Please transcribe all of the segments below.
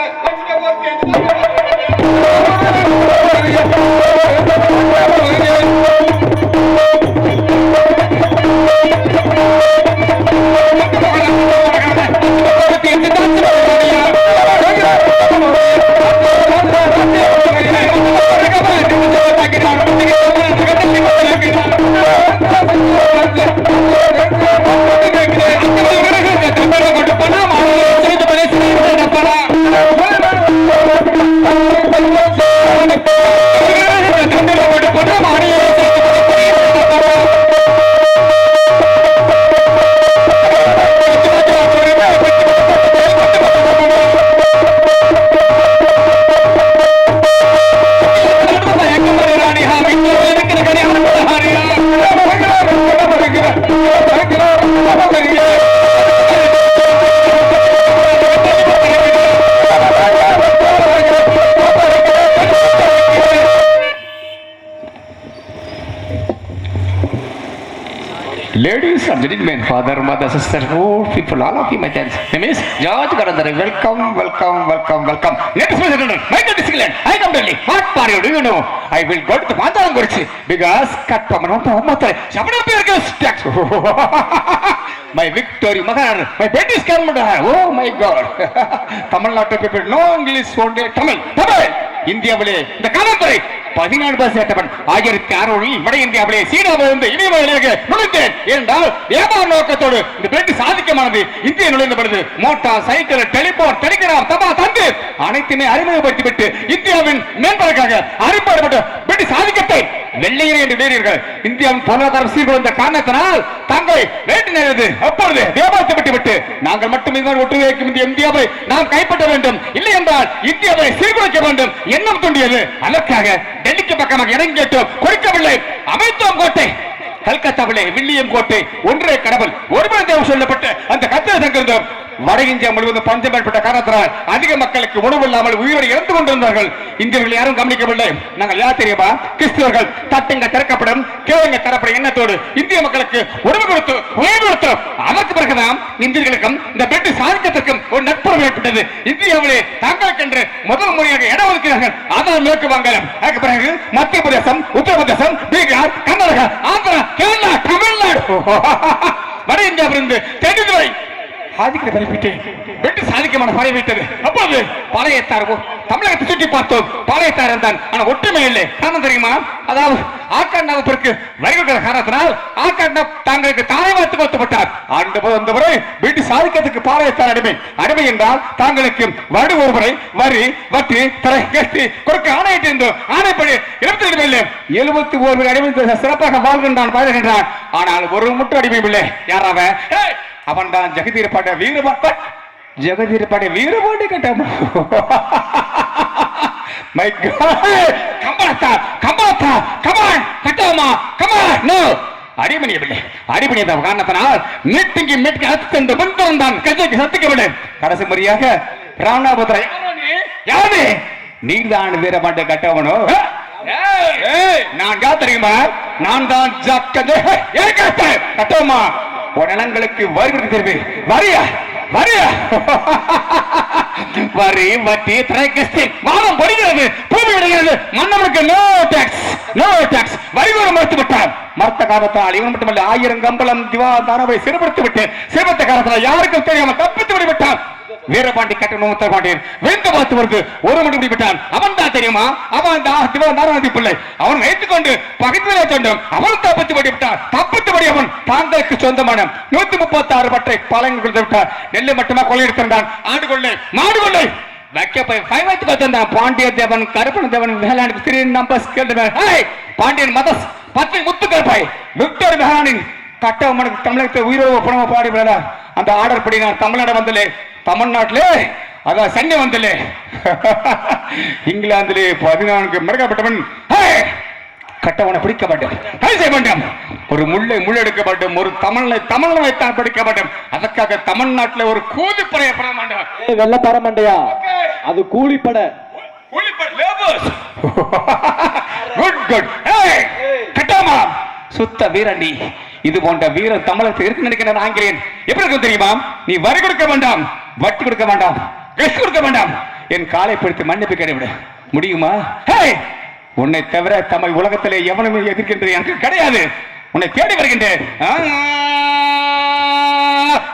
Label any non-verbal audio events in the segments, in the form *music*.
এক gentlemen, father, mother, sister, old people, all of you, my friends. Name is George Garadhar. Welcome, welcome, welcome, welcome. Next my Michael Discipline. I come Delhi. What are do? You know, I will go to the Pantalam Gurchi because cut from another mother. Shabana Perkins tax. My victory, mother. My bed is Karmada. Oh my God. Tamil Nadu people, no English, only Tamil. Tamil. இந்தியாவிலே இந்த காலத்துறை பதினாலு bus சேட்டவன் ஆயிரத்தி அறுநூறில் வட இந்தியாவிலே சீனாவிலிருந்து இனிமலையாக நுழைந்தேன். என்றால் வியாபார நோக்கத்தோடு இந்த பேட்டி சாதிக்கமானது இந்திய நுழைந்தபடுது மோட்டார் சைக்கிள் டெலிபோன் டெலிகிராம் தபா தந்து அனைத்துமே அறிமுகப்படுத்திவிட்டு இந்தியாவின் மேம்பாடுக்காக அறிமுகப்பட்ட பேட்டி சாதிக்கத்தை வெள்ளையரே என்று வீரர்கள் இந்தியாவின் பொருளாதார சீர்குலைந்த காரணத்தினால் தங்களை வேண்டி நேரது அப்பொழுது வியாபாரத்தை விட்டு விட்டு நாங்கள் மட்டும் இதுதான் ஒட்டு வைக்கும் இந்த இந்தியாவை நாம் கைப்பற்ற வேண்டும். இல்லை என்றால் இந்தியாவை சீர்குலைக்க வேண்டும் எண்ணம் தூண்டியது. அதற்காக டெல்லிக்கு பக்கமாக இறங்கிட்டோம் கொடுக்கவில்லை. அமைத்தோம் கோட்டை. கல்கத்தாவிலே வில்லியம் கோட்டை ஒன்றே கடவுள். ஒருவன் தேவம் சொல்லப்பட்டு அந்த கத்திரை தங்கிருந்தோம் வட இந்தியா முழுவதும் பஞ்சம் ஏற்பட்ட காரணத்தினால் அதிக மக்களுக்கு உணவு இல்லாமல் உயிரை இழந்து கொண்டிருந்தார்கள். இந்தியர்கள் யாரும் கவனிக்கவில்லை. நாங்கள் யார் தெரியுமா? கிறிஸ்தவர்கள். தட்டுங்க திறக்கப்படும் கேளுங்க தரப்படும் எண்ணத்தோடு இந்திய மக்களுக்கு உணவு கொடுத்து உயிர் கொடுத்தோம் அதற்கு பிறகுதான் இந்தியர்களுக்கும் இந்த பிரிட்டிஷ் சாதிக்கத்திற்கும் ஒரு நட்புறவு ஏற்பட்டது. இந்தியாவிலே தங்களுக்கென்று முதல் முறையாக இடம் ஒதுக்கிறார்கள் அதான் மேற்கு வங்காளம். அதுக்கு பிறகு மத்திய பிரதேசம் உத்தரப்பிரதேசம் பீகார் கர்நாடகா ஆந்திரா கேரளா தமிழ்நாடு. *laughs* வட இந்தியாவிலிருந்து தென்னிதுரை சாதிக்கிற பறிவிட்டு வெட்டு. சாதிக்கமான பறிவிட்டது அப்போது பாளையத்தார் ஓ- தமிழகத்தை சுற்றி பார்த்தோம். பாளையத்தார் இருந்தான். ஆனா ஒற்றுமை இல்லை. காரணம் தெரியுமா? அதாவது ஆக்காண்டா பிறகு காரணத்தினால் ஆக்காண்டா தாங்களுக்கு தானே வாத்து ஆண்டு போது வீட்டு சாதிக்கிறதுக்கு பாளையத்தார் அடிமை. அடிமை என்றால் தாங்களுக்கு வடு ஒருவரை வரி வட்டி தரை கட்டி கொடுக்க ஆணையிட்டு இருந்தோம் ஆணைப்படி இருபத்தி ரெண்டு இல்லை. எழுபத்தி ஓரு அடிமை சிறப்பாக வாழ்கின்றான் வாழ்கின்றான். ஆனால் ஒரு முட்டு அடிமை இல்லை. யாராவன் அவன் தான் ஜெகதீரப்பாட வீரபாட்ட ஜெகதீரப்பாட வீரபாட்டு கட்டமா மை காட் கம்பளத்தா கம்பளத்தா கமான் கட்டமா கமான் நோ அடிமணியவில்லை அடிமணியத காரணத்தினால் மீட்டிங்கி மீட்டிங் அத்தந்த பந்தம் தான் கஜைக்கு சத்திக்கவில்லை கடைசி முறையாக ராமநாபுத்திர யாரு? நீதான் வீரபாட்ட கட்டவனோ? நான் யார் தெரியுமா? நான் தான் ஜக்கதே கட்டோமா உடலங்களுக்கு வருகிறது தெரிவி வரியா? வரியா? *laughs* வரி வட்டி திரைக்கிஸ்தி வாதம் பொடிகிறது பூமி விடுகிறது மன்னவனுக்கு நோ டாக்ஸ் நோ டாக்ஸ் வரி வரும் மறுத்து விட்டார் மறுத்த காலத்தால் இவன் மட்டுமல்ல ஆயிரம் கம்பளம் திவா தானவை சிறுபடுத்தி விட்டு சிறுபத்த காலத்தால் யாருக்கும் தெரியாமல் தப்பித்து விடுவிட்டான். வீரபாண்டி கட்டணம் உத்தரபாண்டியன் விழுந்து பார்த்து ஒரு மணி விட்டான் அவன் தான் தெரியுமா? அவன் தான் திவா பிள்ளை. அவன் வைத்துக்கொண்டு கொண்டு பகைத்திலே அவன் தப்பித்து படி விட்டான் தப்பித்து படி அவன் தாங்களுக்கு சொந்தமான நூத்தி முப்பத்தி ஆறு பட்டை பழங்கு கொடுத்து விட்டார் நெல்லு மட்டுமா கொள்ளையெடுத்திருந்தான் ஆண்டு கொள்ளை மாடு கொள்ளை. வைக்க போய் ஃபைவ் வைத்து பார்த்திருந்தான் பாண்டிய தேவன் கருப்பண தேவன் வேளாண் திரு நம்பர்ஸ் கேட்டு பாண்டியன் மதஸ் பத்து முத்து கருப்பாய். விக்டர் மெஹானின் கட்டவனுக்கு தமிழகத்தை உயிரோக பணமா பாடி விடல. அந்த ஆர்டர் படி நான் தமிழ்நாடு வந்தலே தமிழ்நாட்டிலே அதான் சென்னை வந்தலே இங்கிலாந்திலே பதினான்கு மிருகப்பட்டவன்! கட்டவனை பிடிக்க மாட்டேன் செய்ய மாட்டேன் ஒரு முள்ளை முள்ளெடுக்க மாட்டோம் ஒரு தமிழை தமிழை வைத்தான் பிடிக்க மாட்டோம் அதற்காக தமிழ்நாட்டில் ஒரு கூலிப்படையை பட மாட்டோம் ஏய், வெள்ளத்தார மண்டையா? அது கூலிப்பட. Good good கட்டாமா? சுத்த வீரண்டி இது போன்ற வீரர் தமிழகத்தில் இருக்கு நினைக்கிறேன் ஆங்கிலேயன். எப்படி இருக்கும் தெரியுமா? நீ வரி கொடுக்க வேண்டாம். வட்டி கொடுக்க வேண்டாம். கெஸ்ட் கொடுக்க வேண்டாம். என் காலை பிடித்து மன்னிப்பு கிடைவிட முடியுமா? உன்னை தவிர தமிழ் உலகத்திலே எவனும் எதிர்க்கின்றது எனக்கு கிடையாது. உன்னை தேடி வருகின்றேன்.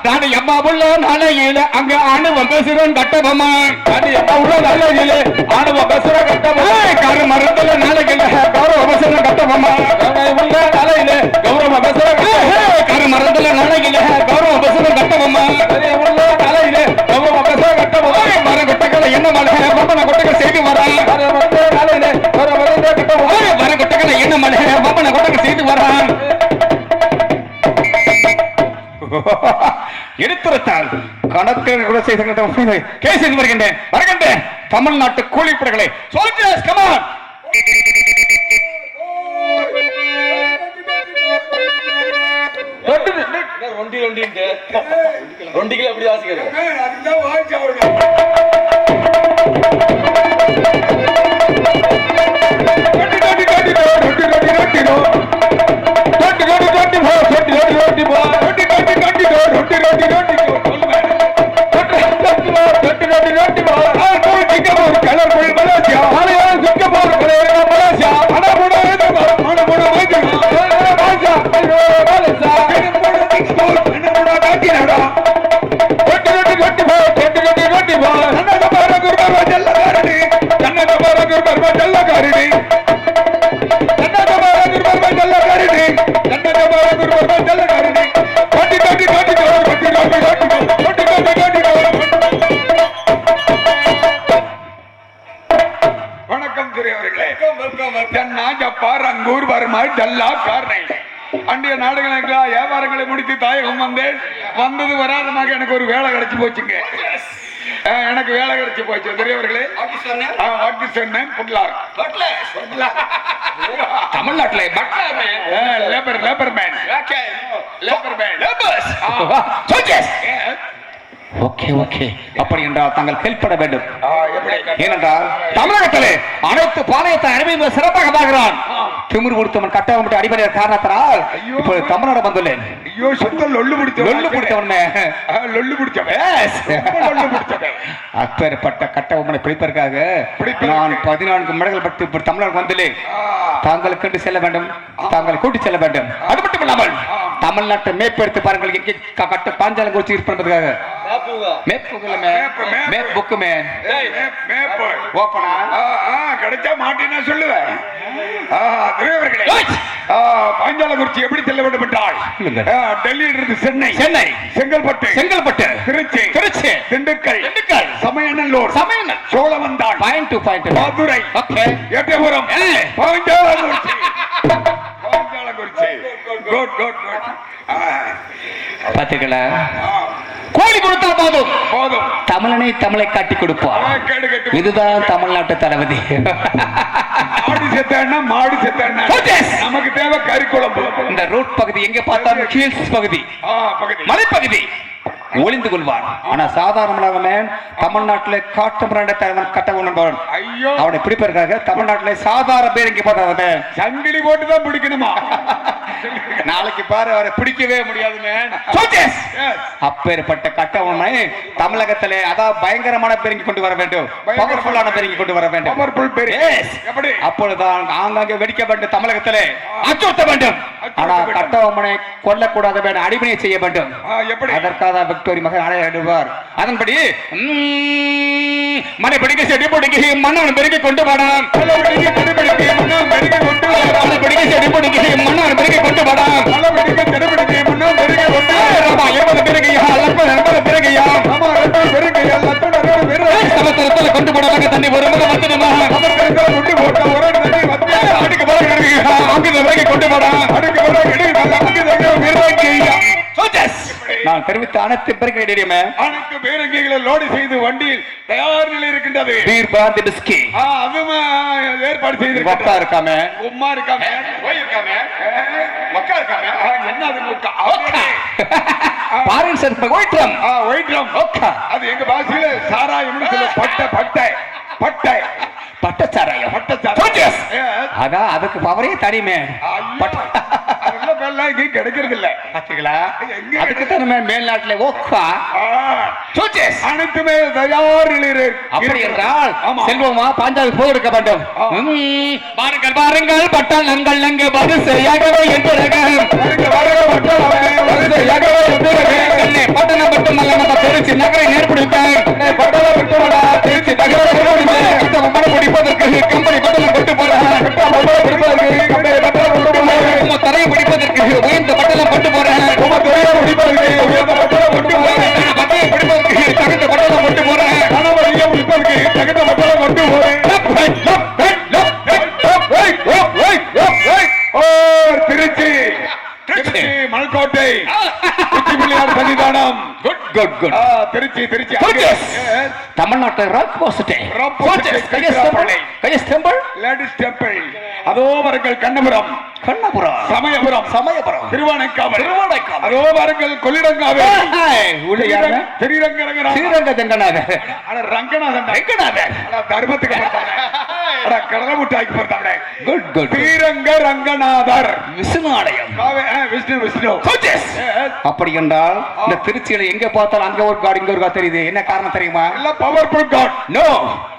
நாடு எம்மா உள்ள நாளையில அங்க ஆணுவம் பேசுறோம் கட்டபமா நாடு எம்மா உள்ள நாளையில ஆணுவம் பேசுறோம் கட்டபமா காரு மரத்துல நாளையில கௌரவ பேசுறோம் கட்டபமா உள்ள நாளையில கௌரவ பேசுறோம் காரு மரத்துல நாளையில கௌரவ பேசுறோம் கட்டபமா உள்ள நாளையில கௌரவ பேசுறோம் கட்டபமா மர கொட்டகளை என்ன மலை பம்பன கொட்டகள் செய்து வரா. மர கொட்டகளை என்ன மலை பம்பன கொட்டகள் செய்து வரான் எடுத்துரைத்தால் கணக்கில் கூட செய்த கேஸ் செய்து வருகின்றேன் வருகின்றேன் தமிழ்நாட்டு கூலிப்படைகளை சோல்ஜர்ஸ் கமான் ஒண்டி ஒண்டின்ட்டு ஒண்டிகள் எப்படி continue to போச்சு வாட்டி சொன்னேன். புட்லார் தமிழ்நாட்டில் labour labour man labour man soldiers okay okay அப்படி என்றால் தாங்கள் ஹெல்ப்பட வேண்டும். ஏனென்றால் தமிழகத்திலே அனைத்து பாளையத்தை அனுபவி சிறப்பாக பார்க்கிறான் திமிர் கொடுத்தவன் கட்டவன் அடிப்படை காரணத்தினால் ஐயோ. இப்போ தமிழ்நாடு வந்துள்ளேன். ஐயோ சுத்த லொல்லு பிடிச்ச லொல்லு பிடித்தவனே. லொல்லு பிடிச்சவன் ரொம்ப லொல்லு பிடிச்சவன் அப்பேற்பட்ட கட்டவனை பிடிப்பதற்காக பிடிப்பதற்கு. நான் பதினான்கு மடங்கள் பட்டு இப்ப தமிழ்நாடு வந்துள்ளேன். தாங்கள் கண்டு செல்ல வேண்டும். தாங்கள் கூட்டி செல்ல வேண்டும். அது மட்டும் இல்லாமல் தமிழ்நாட்டை மேற்பெடுத்து பாருங்கள். எங்கே கட்ட பாஞ்சாலம் குறிச்சு இருப்பதற்காக. மேப்புக்குமே மேப், மேப்பு. ஓப்பனா கிடைச்சா மாட்டேன்னா சொல்லுவேன். ஆ, பாஞ்சாலங்குறிச்சி எப்படி செல்ல வேண்டும் என்றால் சொல்லுங்க. ஆ, டெல்லியிலிருந்து Chennai Chennai. Chengalpattu Chengalpattu. Trichy Trichy. Dindigul Dindigul. Samayanallur சமயநல். Sholavandan point to point Madurai okay Ettayapuram ஏய்! Panchalankurichi Panchalankurichi. Good good good பாத்தீங்களா கோழி கொடுத்தா போதும். போதும். தமிழனை தமிழை காட்டி கொடுப்பார். இதுதான் தமிழ்நாட்டு தளபதி. ஆடு செத்தான்னா மாடு செத்தான்னா! நமக்கு தேவை கறி குழம்பு இந்த ரூட் பகுதி எங்க பார்த்தாலும் ஹில்ஸ் பகுதி. மலைப்பகுதி. ஒளிந்து கொள்வான் ஆனா சாதாரணமாக தமிழ்நாட்டிலே காட்டு மிராண்ட தலைவன் கட்டவன் ஐயோ. அவனை பிடிப்பதற்காக தமிழ்நாட்டிலே சாதாரண பேர் இங்க பார்த்தவன் சங்கிலி போட்டு தான் பிடிக்கணுமா? நாளைக்கு பாரு அவரை பிடிக்கவே முடியாது. அப்பேற்பட்ட கட்டவனை தமிழகத்திலே அதான் பயங்கரமான பெருங்கி கொண்டு வர வேண்டும். பவர்ஃபுல்லான பெருங்கி. கொண்டு வர வேண்டும்? அப்பொழுதுதான் ஆங்காங்கே வெடிக்க வேண்டும் தமிழகத்திலே அச்சுறுத்த வேண்டும். ஆனா வேண்டும். கட்டவமனை கொல்லக்கூடாது வேண்டும் அடிமையை செய்ய வேண்டும். அதற்காக விக்டோரி மகன் அடையாடுவார் அதன்படி ம்ம், மனை பிடிக்க செடி பிடிக்க மன்னவன் பெருக்கி கொண்டு போனான் தலைவலிக்கு திருப்பிடிக்கு முன்னும் பெருகி கொண்டு. மனை பிடிக்க செடி பிடிக்க மன்னவன் பெருக்கி கொண்டு. ராமா லட்சம் லட்சம் போனாங்க தண்ணி ஒரு முறை கொண்டு போட்ட ஒரு பிறகு பிறகு கொண்டு அடுக்கு பிறகு. நான் தெரிவித்த அனைத்து பிறகு தெரியுமே அனைத்து பேரங்கிகளை லோடு செய்து வண்டியில் தயார் நிலை இருக்கின்றது பீர் பாந்தி பிஸ்கி ஆ, அதுவும் ஏற்பாடு வப்பா செய்திருக்கிறார் இருக்காம? உம்மா இருக்காம? போய் இருக்காம? மக்கா இருக்காம? என்ன அது முக்கா? பாருங்க சார் ஒயிட் ரம் அது எங்க பாஷையில சாராயம்னு சொல்ல பட்டை பட்டை. பட்டை. பட்டச்சாராயம். பட்டச்சாராயம். அதான் அதுக்கு பவரே தனிமே. அதெல்லாம் கிடைக்கிறது இல்ல பாத்தீங்களா? அதுக்கு தானே மேல்நாட்டுல ஓக்கா சூச்சஸ் அனைத்துமே தயார் நிலையில் அப்படி. என்றால் செல்வமா பாஞ்சாலி போய் எடுக்க வேண்டும். பாருங்கள் பாருங்கள் வருக, வருக, வட்டலாமே, வரிசையாகவே. கண்ணே, பட்டணம் மட்டுமல்ல நம்ம திருச்சி நகரை நேர்பிடிப்பேன். பட்டணம் மட்டுமல்ல திருச்சி நகரை பிடிப்பதற்கு கம்பெனி பட்டணம் கொண்டு போறேன் தரையை பிடிப்பதற்கு உயர்ந்த பட்டணம் கொண்டு போறேன் தகுந்த பட்டணம் கொண்டு போறேன் கணவரையும் பிடிப்பதற்கு தகுந்த பட்டணம் கொண்டு போறேன் Trichy. Trichy மல்கோட்டை. Good good Tiruchi Tiruchi. தமிழ்நாட்டை ராக் போஸ்டே. கையஸ் டெம்பிள் லேடிஸ் டெம்பிள் அதோ வருங்கள் கண்ணபுரம். கண்ணபுரம். சமயபுரம். சமயபுரம். திருவானைக்காவல். திருவானைக்காவல். அதோ வருங்கள் கொள்ளிடங்காவே உள்ள யாருங்க? ஸ்ரீரங்க ஸ்ரீரங்க தெங்கநாதர் அட ரங்கநாதன் தான். ரெங்கநாதர் தர்மத்துக்கு பிறந்தவனே. அட கடலை முட்டாய்க்கு பிறந்தவனே. குட் குட் ஸ்ரீரங்க ரங்கநாதர். விஷ்ணு விஷ்ணு. அப்படி என்றால் இந்த திருச்சியில எங்க பார்த்தாலும் அங்க ஒரு காடு இங்க ஒரு காடு தெரியுது என்ன காரணம் தெரியுமா? எல்லாம் பவர்ஃபுல் காட் நோ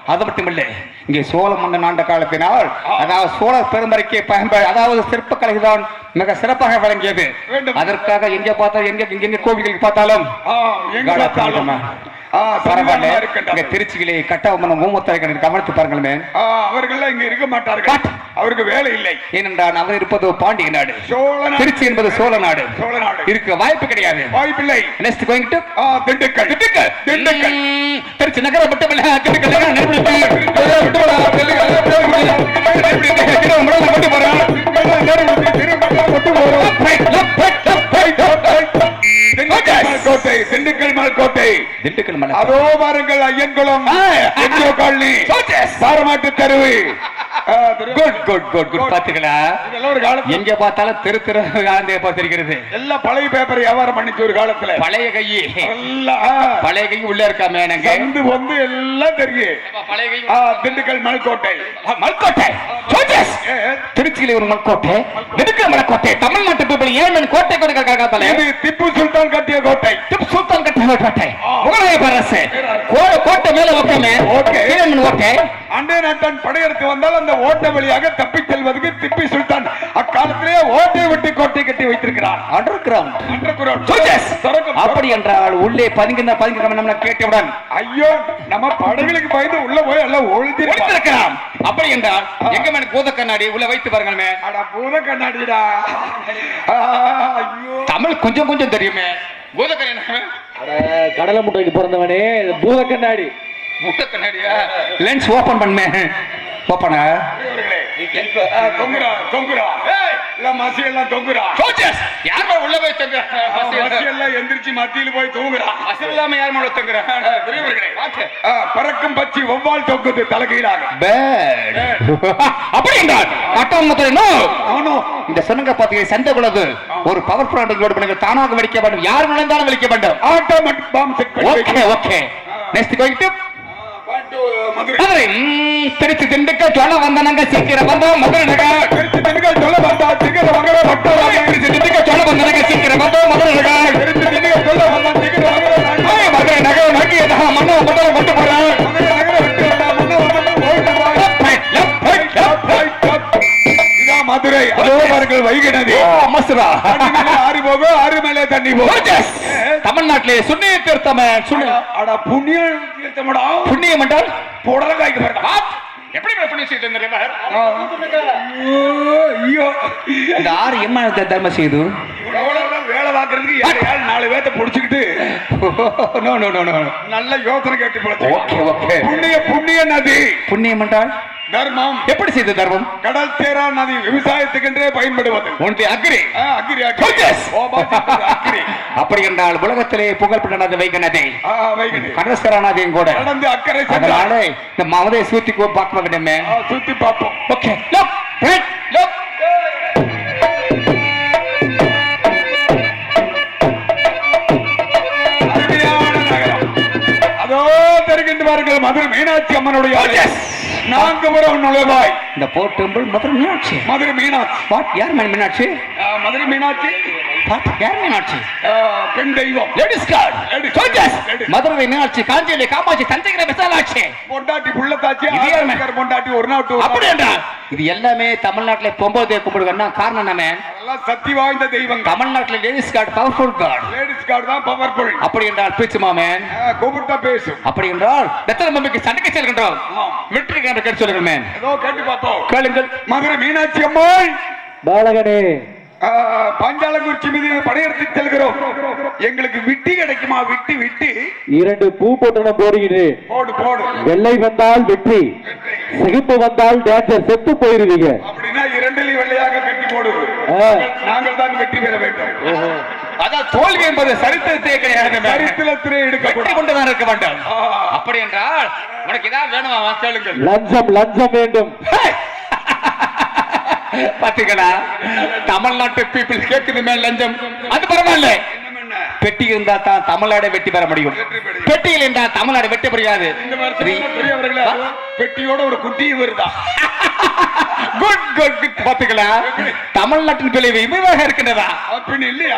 அது மட்டும் இல்லை இங்கே சோழ மன்னன் ஆண்ட காலத்தினால் அதாவது சோழ பெருமறைக்கு பயன்ப அதாவது சிற்பக்கலை தான் மிக சிறப்பாக விளங்கியது. வேண்டும். அதற்காக எங்க பார்த்தாலும் எங்க எங்க கோவில்களுக்கு பார்த்தாலும். திருச்சியிலே கட்டவமனம் ஊமத்தரை கவனித்து பாருங்களே ஆ, அவர்கள்லாம் இங்க இருக்க மாட்டார்கள். அவருக்கு வேலை இல்லை. ஏனென்றால் அவர் இருப்பது பாண்டிய நாடு. திருச்சி என்பது சோழ நாடு. சோழ நாடு. இருக்க வாய்ப்பு கிடையாது. வாய்ப்பில்லை. Next going to Dindigul. Dindigul. Tiruchi நகரம் மட்டுமல்ல. திண்டுக்கல் மலைக்கோட்டை திண்டுக்கல் அதோ பாருங்கள் ஐயன்குளம். NGO colony. பாரமாட்டு தெருவு. குட் எங்க பார்த்தாலும் திரு திரு ஆந்திய பார்த்திருக்கிறது. எல்லாம் பழைய பேப்பர் வியாபாரம் பண்ணிச்சு ஒரு காலத்துல. பழைய கை. உள்ள இருக்காமே எனக்கு. சந்து வந்து எல்லாம் தெரியும். பழைய கை. ஆ, திண்டுக்கல் மலைக்கோட்டை. ஏ, திருச்சியில ஒரு மல்கோட்டை. திண்டுக்கல் மலைக்கோட்டை. தமிழ்நாட்டு ஏன் கோட்டை திப்பு சுல்தான் கட்டிய கோட்டை. திப்பு சுல்தான் கட்டின கோட்டை. முகலாய பேரரசு. கோட்டை மேல ஓகே. அண்டே நாட்டன் படையெடுத்து வந்தால் அந்த ஓட்டை வழியாக தப்பி செல்வதற்கு திப்பி சுல்தான் அக்காலத்திலே ஓட்டை விட்டு கோட்டை கட்டி வைத்திருக்கிறார் அண்டர் கிரவுண்ட் Soldiers. திறக்கும். அப்படி என்றால் உள்ளே பதுங்கின பதுங்கிற நம்ம கேட்டவுடன் ஐயோ நம்ம படகுகளுக்கு பயந்து உள்ள போய் எல்லாம் ஒழிஞ்சிருக்கலாம் ஒளிந்திருக்கலாம். அப்படி என்றால் எங்க மேல பூத கண்ணாடி உள்ள வைத்து பாருங்களே அட பூத கண்ணாடிடா. ஐயோ. தமிழ் கொஞ்சம் கொஞ்சம் தெரியுமே. பூத கண்ணாடி. கடலை முட்டைக்கு பிறந்தவனே பூத கண்ணாடி. கண்ணாடியா லென்ஸ் ஓபன் பண்ணே ஓபனா தொங்குறா தொங்குறா. இல்ல மசி எல்லாம் தொங்குறா. சோல்ஜர்ஸ் யார் மேல உள்ள போய் தங்க ஆ, மசி எல்லாம் எந்திரிச்சு மத்தியில போய் தூங்குறா. இல்லாம யார் மேல தங்குற? பெரியவர்களே, பறக்கும் பச்சி ஒவ்வால் தொங்குது தலைகீழாக. பேட் அப்படி என்றால் நோ! அவனும் இந்த சொன்னங்க பாத்தீங்க சண்டை குலது ஒரு பவர் பிளான்ட் லோட் பண்ணுங்க தானாக வெடிக்க வேண்டும். யார் நுழைந்தாலும் வெடிக்க வேண்டும். Automatic bomb set okay okay next Madurai. Tiruchi Dindigul சொல்ல வந்தனங்க சீக்கிரம் வந்தோம் மதுரை திருச்சி திண்டுக்கல் சொல்ல வந்தா திகழ மங்கள பட்டோராமே திருச்சி திண்டுக்கல் சொல்ல வந்தனங்க சீக்கிரம் வந்தோம் மதுரை திருச்சி திண்டுக்கல் சொல்ல வந்தா ஏய், மதுரை நகர் நோக்கி மன்னோ மதுரை கொண்டு போறேன் மதுரை அதோ பாருங்கள் வைகை நதி மசுரா. ஆறு மேலே ஆறு மேலே தண்ணி போகும். தமிழ்நாட்டிலே சுண்ணிய தீர்த்தம் சுண்ணி அட புண்ணிய தீர்த்தமடா புண்ணியம் என்றால்? புடலங்காய்க்கு பாருங்க? எப்படி புண்ணியம் செய்து இந்த ஆறு என்ன தர்மம் செய்து? வேலை பார்க்கறதுக்கு நாலு பேர்த்த புடிச்சுக்கிட்டு. நல்ல யோசனை கேட்டு போச்சு ஓகே ஓகே. புண்ணிய புண்ணிய நதி. புண்ணியம் என்றால்? தர்மம். எப்படி செய்த தர்மம்? கடல் தேரா நதி விவசாயத்துக்கென்றே பயன்படுவது. உனது அக்ரி. ஓபாசிப்பது அக்கிரி அப்படி என்றால் உலகத்திலே புகழ்பெற்ற வைகை நதி ஆ, வைகை கடற்கரை நதியும் கூட. கடந்து அக்கறை அதனால இந்த மமதை சூத்தி பார்க்க வேண்டுமே சுத்தி பார்ப்போம். Okay look look. அதோ தெரிகின்ற பாருங்கள் மதுரை மீனாட்சி அம்மனுடைய. நான்கு முறம் நுழைவாய். இந்த four temple Madurai Meenakshi. Madurai Meenakshi. What யார் மேன் மீனாட்சி? மதுரை மீனாட்சி. யார் மீனாட்சி? பெண் தெய்வம். Ladies god. மதுரை மீனாட்சி காஞ்சியிலே காமாட்சி தஞ்சைகிற விசாலாட்சி. பொண்டாட்டி புள்ளத்தாச்சி பொண்டாட்டி ஒரு நாள் டூ அப்படி என்றால் இது எல்லாமே தமிழ்நாட்டுல பொம்பளை தேவை கும்பிடுங்கன்னா காரணம் அதெல்லாம் சக்தி வாய்ந்த தெய்வங்கள் தமிழ்நாட்டுல ladies card powerful card ladies card தான் பவர்ஃபுல் அப்படி என்றால் பேச்சுமா மேன் கூப்பிட்டா பேசும். அப்படி என்றால் எத்தனை மம்பிக்கு சண்டைக்கு செல்கின்றோம். வெற்றி என்று கேட்டு சொல்லுங்கள் மேன் ஏதோ கேட்டு பார்ப்போம். கேளுங்கள். மதுரை மீனாட்சி அம்மாள். பாலகனே. பாஞ்சாலங்குறிச்சி மீது படையெடுத்து செல்கிறோம். எங்களுக்கு விட்டி கிடைக்குமா? விட்டு விட்டு. இரண்டு பூ பொட்டணம் போடுகிறேன் போடு போடு. வெள்ளை வந்தால் வெற்றி. சிகப்பு வந்தால் டேஞ்சர் செத்து போயிருவீங்க. அப்படின்னா இரண்டிலையும் வெள்ளையாக கட்டி போடுது. ஆ. நாங்கள் தான் வெற்றி பெற வேண்டும். அதான் தோல்வி என்பது சரித்திரத்தே கிடையாது. சரித்திரத்திலே எடுக்கப்படும். கொண்டுதான் இருக்க வேண்டும். அப்படி என்றால் உனக்கு ஏதாவது வேணுமா? கேளுங்கள். லஞ்சம் லஞ்சம் வேண்டும். பாத்தீங்களா தமிழ்நாட்டு பீப்புள் கேட்குது மேல் லஞ்சம். அது பரவாயில்ல. பெட்டி இருந்தா தான் தமிழ்நாடு வெற்றி பெற முடியும். பெட்டியில் இருந்தால் தமிழ்நாடு வருஷம் பெரியவர்களே பெட்டியோட ஒரு குட்டியும் வருதா? குட் குட் குட் தமிழ்நாட்டின் விளைவு இமைவாக இருக்கின்றதா? அப்படின்னு இல்லையா?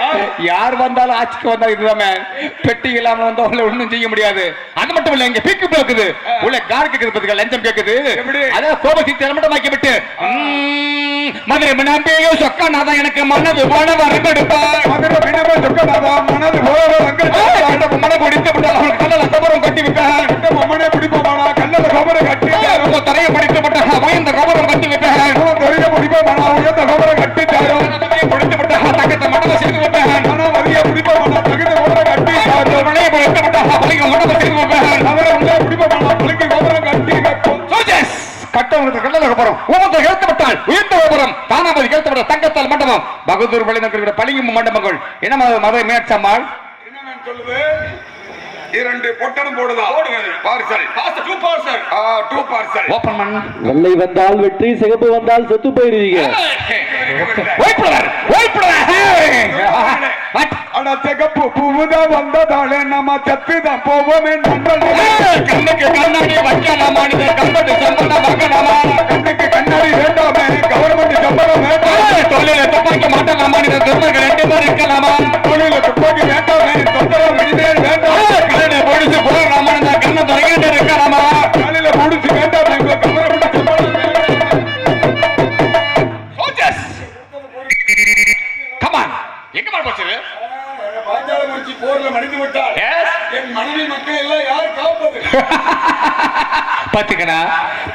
யார் வந்தாலும் ஆட்சிக்கு வந்தா இதுதான். man. பெட்டி இல்லாம வந்தவங்கள ஒண்ணும் செய்ய முடியாது. அது மட்டும் இல்ல இங்க பீக்கு இருக்குது உள்ள கார் கேக்குது பாத்தீங்களா லஞ்சம் கேக்குது. எப்படி? அத கோபத்தை திறமட்டமாக்கி விட்டு ம்ம், மதுரை மினாம்பியோ சொக்கா நான் தான் எனக்கு மனது மன வரங்கெடுப்பார் மதுரை பின்னமே சொக்கநாதா மனது போல அங்கள் மன குடித்து விட்டால் அவனுக்கு கல்லல கபரம் கட்டி விட்டார் மம்மனே பிடிப்போமானா கல்லல கட்டி. தரையை பிடித்து உயர்ந்த கபரம் கட்டி தெரிய பிடிப்போமானா உயர்ந்த கபரை கட்டி பிடித்து விட்டார் தங்கத்தை மனதை செய்து விட்டார் ஆனா மதிய பிடிப்போமானா தகுந்த கபரை கட்டி. மனையை பிடித்து மனதை அவரை பிடிப்போமானா கபரை கட்டி கட்டவங்களுக்கு கல்லல கபரம் கேழ்த்து விட்டால் உயர்ந்த கேழ்த்து விட்ட தங்கத்தால் மண்டபம். பகதூர் வழிநகர் பளிங்கு மண்டபங்கள். என்ன மத- மதுரை மீனாட்சம்மாள் என்ன சொல்லுது இரண்டு பொட்டணம் போடுதா? Parcel two parcel two parcel open வெள்ளை வந்தால் வெற்றி சிகப்பு வந்தால் செத்து போயிருவீங்க. அட சிகப்பு பூவுதா வந்ததாலே நம்ம சத்துதான் போவோமே நண்பன் கண்ணுக்கு கண்ணாடி வைக்கலாமா நீங்க கம்பட்டு சம்பளம் வாங்கலாமா கண்ணுக்கு கண்ணாடி வேண்டாமே கவர்மெண்ட் சம்பளம் வேண்டாம். தொழில துப்பாக்கி மாட்டலாமா நீங்க துர்மர்கள் ரெண்டு பேர் இருக்கலாமா? தொழில துப்பாக்கி வேண்டாமே தொந்தரவு இனிமேல் வேண்டாம். கண்ணை பொடிச்சு போடலாமா இந்த கண்ணை துறைக்கிட்டு இருக்கலாமா? காலையில முடிச்சு வேண்டாம் பாஞ்சாலங்குறிச்சி போர்ல மடிந்து விட்டார் எஸ் என் மனைவி மக்கள் எல்லாம் யார் காப்பது? *laughs* பாத்துக்கடா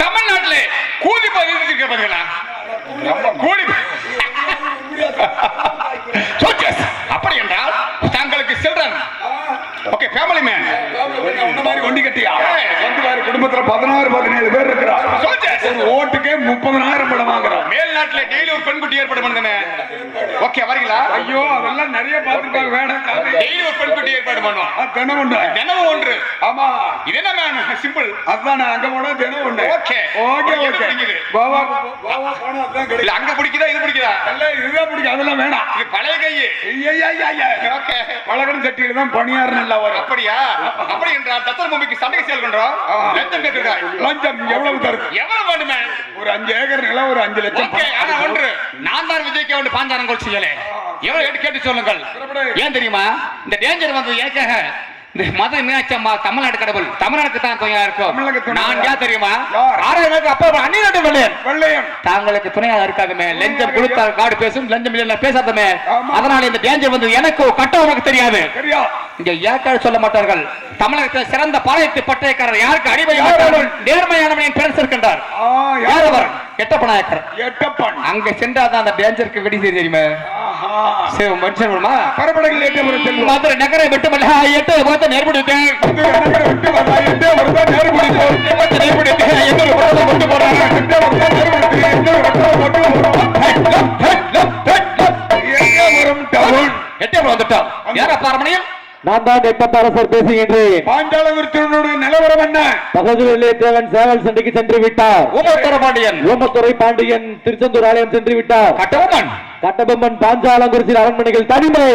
தமிழ்நாட்டுல கூலி பதிவு பாத்தீங்களா கூலி *laughs* சோல்ஜர்ஸ் அப்படி என்றால் தங்களுக்கு சில்ட்ரன் ஓகே ஃபேமிலி மேன் உன்ன மாதிரி ஒண்டி கட்டியா வந்து பாரு குடும்பத்துல பதினாறு பதினேழு பேர் இருக்கிறா சோல்ஜர்ஸ் ஒரு ஓட்டுக்கே முப்பதனாயிரம் படம் வாங்குறான் மேல்நாட்டுல டெய்லி ஒரு பெண்குட்டி ஏற்பாடு பண்ணுங்க ஓகே வரீங்களா? ஐயோ அதெல்லாம் நிறைய பார்த்துருக்காங்க வேணும் டெய்லி ஒரு பெண்குட்டி ஏற்பாடு பண்ணுவோம். தினம் ஒண்ணு. தினமும் ஒன்று. ஆமா. இது என்ன சிம்பிள் அதுதான் அங்க போனா தினம் ஒண்ணு. Okay okay okay? பாவா பாவா போனா அதான் இல்ல கிடைக்கும் அங்க பிடிக்குதா இது பிடிக்குதா? எல்லாம் இதுதான் பிடிக்கும். அதெல்லாம் வேணாம். இது பழைய கையு ஓகே பழகன் சட்டியில தான் பணியாறு நல்லா வரும். அப்படியா? அப்படி என்றால் தத்தர் பூமிக்கு சண்டைக்கு செயல் பண்றோம் லஞ்சம் கேட்டுருக்காய். லஞ்சம் எவ்வளவு தருது எவ்வளவு வேண்டுமே ஒரு அஞ்சு ஏக்கர் நிலம் ஒரு அஞ்சு லட்சம். ஆனா ஒன்று. நான் தான் விஜய்க்கு வந்து பாஞ்சாரம் கொள்ச்சிகளே எவ்வளவு கேட்டு கேட்டு சொல்லுங்கள். ஏன் தெரியுமா? இந்த டேஞ்சர் வந்தது இந்த அம்மா தமிழ்நாடு கடவுள். தமிழ்நாட்டுக்கு தான் துணையா இருக்கும். நான் ஏன் தெரியுமா? ஆறாயிரம் அப்பா அந்நிநாட்டு வெள்ளையன். வெள்ளையன். தாங்களுக்கு துணையாக இருக்காதுமே. லஞ்சம் கொடுத்தால் காடு பேசும் லஞ்சம் இல்லைன்னா பேசாதமே. அதனால இந்த டேஞ்சர் வந்து எனக்கு கட்டவனுக்கு தெரியாது. சரியா இங்க ஏற்காடு சொல்ல மாட்டார்கள். தமிழகத்தில் சிறந்த பாளையத்து பட்டயக்காரர் யாருக்கு அடிமை? நேர்மையானவனின் பெருசு இருக்கின்றார்? ஆ, யார் அவர் எட்டப்ப நாயக்கர் எட்டப்பன். அங்க சென்றாதான் அந்த டேஞ்சருக்கு வெடி செய்ய தெரியுமா. சரி மனுஷன் விடுமா பரப்படங்கள் எட்டபுரம் செல்வம். மதுரை நகரை விட்டுமல்ல எட்டு பார்த்து நேர்படுத்தேன். எட்டே நேர்முடிப்போம் நேர்படுத்தேன். கொண்டு போறாங்க எட்டே கொண்டு வந்துட்டோம் யாரா பாரமணியம் நான் தான் வெப்பத்த அரசர் பேசுகின்றேன். பாஞ்சாலபுரத்தினுடைய நிலவரம் என்ன? பகதூரிலே தேவன் சேவல் சண்டைக்கு சென்று விட்டார். ஓமத்துறை பாண்டியன். ஓமத்துறை பாண்டியன் திருச்செந்தூர் ஆலயம் சென்று விட்டார். கட்டபொம்மன். கட்டபொம்மன் பாஞ்சாலங்குறிச்சி அரண்மனைகள் தனிமை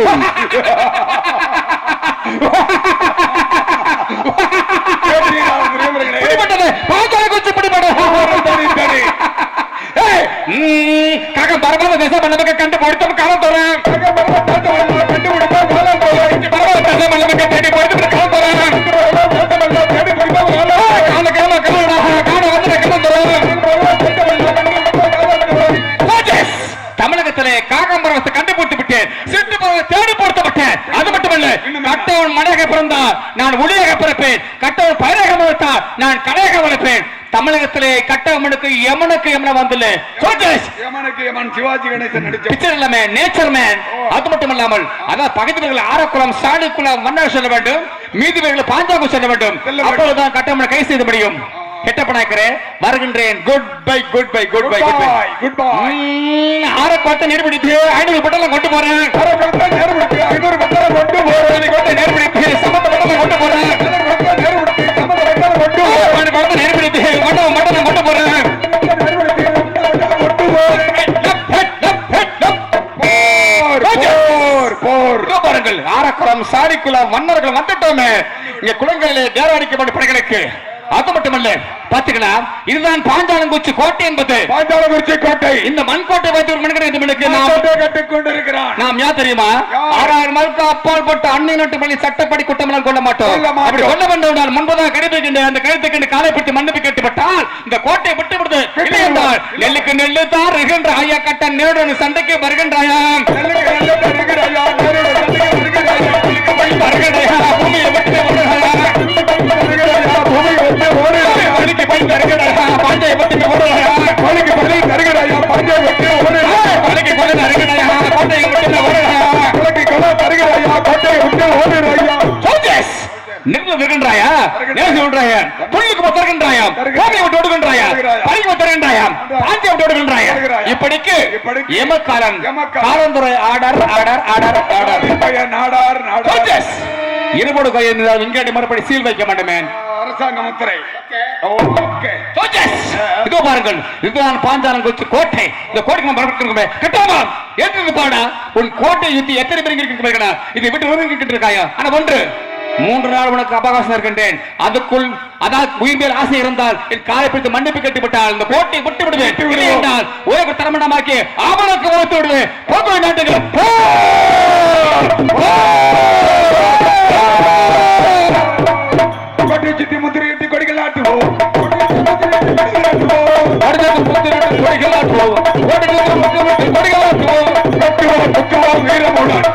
கண்ட பொடுத்தம் காலம் தரேன் மறுத்தால் நான் ஒளியாக பிறப்பேன். கட்டவன் பயிராக மறுத்தால் நான் கலையாக வளர்ப்பேன். தமிழகத்திலே கட்டவனுக்கு எமனுக்கு எமன வந்துள்ள சோல்ஜர்ஸ் யமனுக்கு யமன் சிவாஜி கணேசன் நடிச்ச பிக்சர் இல்லாம நேச்சர் மேன் அது மட்டும் இல்லாமல் அதான் பக்கத்துல ஆரக்குளம் சாணிக்குளம் மன்னர் சொல்ல வேண்டும். மீதி பேர்கள் பாஞ்சாங்கு சொல்ல வேண்டும். அப்பொழுதுதான் கட்டமனை கை செய்து முடியும். கெட்டப்பனாக்கிறே வருகின்றேன். Good bye good bye good bye good bye good bye ஆற பார்த்து நேர்பிடித்து ஐநூறு பட்டெல்லாம் கொண்டு போறேன். ஐநூறு பத்தாயிரம் கொண்டு போறேன். கொண்டு பட்டெல்லாம் கொண்டு போறேன் கொண்டு கொண்டு போறேன் பாருங்கள் ஆரக்குளம் சாரிக்குளம் மன்னர்கள் வந்துட்டோமே. இங்க குளங்களிலே தேராடிக்கப்பட்ட படைகளுக்கு அது மட்டுமல்ல பாத்துக்கலாம் இதுதான் பாஞ்சாலங்குச்சி கோட்டை என்பது. பாஞ்சாலங்குறிச்சி கோட்டை. இந்த மண்கோட்டை வைத்து ஒரு மனிதன் கோட்டை கட்டிக் கொண்டிருக்கிறான். நாம் யார் தெரியுமா? யார்? ஆறாயிரம் நாளுக்கு அப்பால் போட்ட அன்னை நாட்டு பள்ளி சட்டப்படி குற்றமெல்லாம் கொள்ள மாட்டோம். அப்படி கொள்ள வேண்டாம் முன்பதாக கடைபிடிக்கின்ற அந்த கழுத்துக்கு காலை பற்றி மன்னிப்பு கேட்டுப்பட்டால் இந்த கோட்டை விட்டு விடுது. இல்லை என்றால் நெல்லுக்கு நெல்லு தான் இருகின்ற ஐயா கட்ட நேருடன் சண்டைக்கு வருகின்றாயாம் நெல்லுக்கு நின்று வருகின்றாயா நேசு விடுறாயா புள்ளிக்கு போய் தருகின்றாயா? பூமியை விட்டு ஓடுகின்றாயா பள்ளிக்கு போய் தருகின்றாயா? பாண்டியை விட்டு ஓடுகின்றாயா இப்படிக்கு எமக்காலன். காலந்துறை நாடார் நாடார். சோல்ஜர்ஸ் இருபது கையில் இங்காடி மறுபடி சீல் வைக்க மாட்டேன் அரசாங்க முத்திரை இதோ பாருங்கள் இதுதான் பாஞ்சாலங்குச்சி கோட்டை. இந்த கோட்டைக்கு பரப்பிட்டு கிட்டாமா? எதுக்கு பாடா. உன் கோட்டை யுத்தி எத்தனை பேர் இருக்கு இதை விட்டு ஒதுங்கிட்டு இருக்காயா? ஆனா ஒன்று. மூன்று நாள் உனக்கு அவகாசம் இருக்கின்றேன். அதுக்குள் அதான் உயிர் மேல் ஆசை இருந்தால் என் காலை பிடித்து மன்னிப்பு கட்டிவிட்டால் இந்த கோட்டை விட்டு விடுவேன். என்றால் உலக தரமணமாக்கி அவனுக்கு வளர்த்து விடுவேன். போக்குவரத்து நாட்டுகள் கோட்டை கட்டி கொடிகள் நாட்டுவோம். அடுத்தது புத்திரிட்டு கொடிகளாற்றுவோம் கோட்டைக்கு முக்கியமற்ற கொடிகளாற்றுவோம் வெட்டுவோம், குத்துவோம், வீரமுடன்.